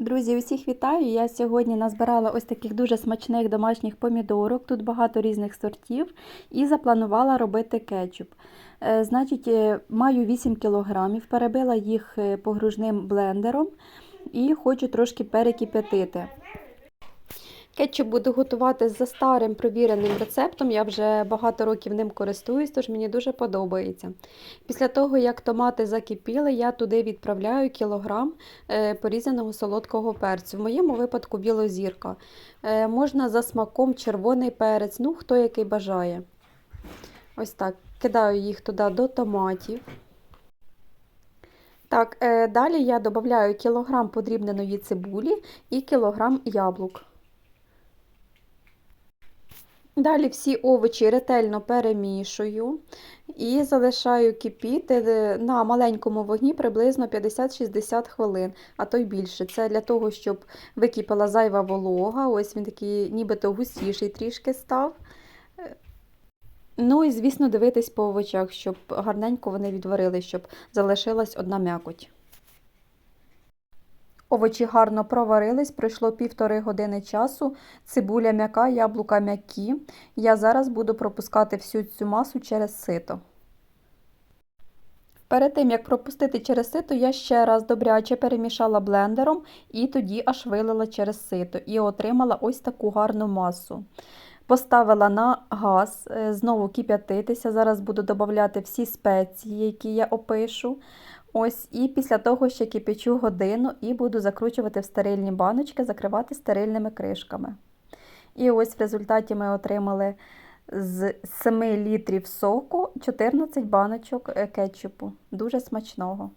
Друзі, усіх вітаю! Я сьогодні назбирала ось таких дуже смачних домашніх помідорок. Тут багато різних сортів і запланувала робити кетчуп. Е, Значить, е, маю 8 кілограмів, перебила їх е, погружним блендером і хочу трошки перекип'ятити. Кетчуп буду готувати за старим провіреним рецептом. Я вже багато років ним користуюсь, тож мені дуже подобається. Після того, як томати закипіли, я туди відправляю кілограм е, порізаного солодкого перцю. В моєму випадку білозірка. Е, Можна за смаком червоний перець, ну хто який бажає. Ось так. Кидаю їх туди до томатів. Так, е, далі я додаю кілограм подрібненої цибулі і кілограм яблук. Далі всі овочі ретельно перемішую і залишаю кипіти на маленькому вогні приблизно 50-60 хвилин, а то й більше. Це для того, щоб википала зайва волога. Ось він такий нібито густіший трішки став. Ну і, звісно, дивитись по овочах, щоб гарненько вони відварили, щоб залишилась одна м'якоть. Овочі гарно проварились, пройшло півтори години часу, цибуля м'яка, яблука м'які. Я зараз буду пропускати всю цю масу через сито. Перед тим, як пропустити через сито, я ще раз добряче перемішала блендером і тоді аж вилила через сито і отримала ось таку гарну масу. Поставила на газ, знову кип'ятитися. Зараз буду додати всі спеції, які я опишу. Ось, І після того ще кипячу годину і буду закручувати в стерильні баночки, закривати стерильними кришками. І ось в результаті ми отримали з 7 літрів соку 14 баночок кетчупу. Дуже смачного.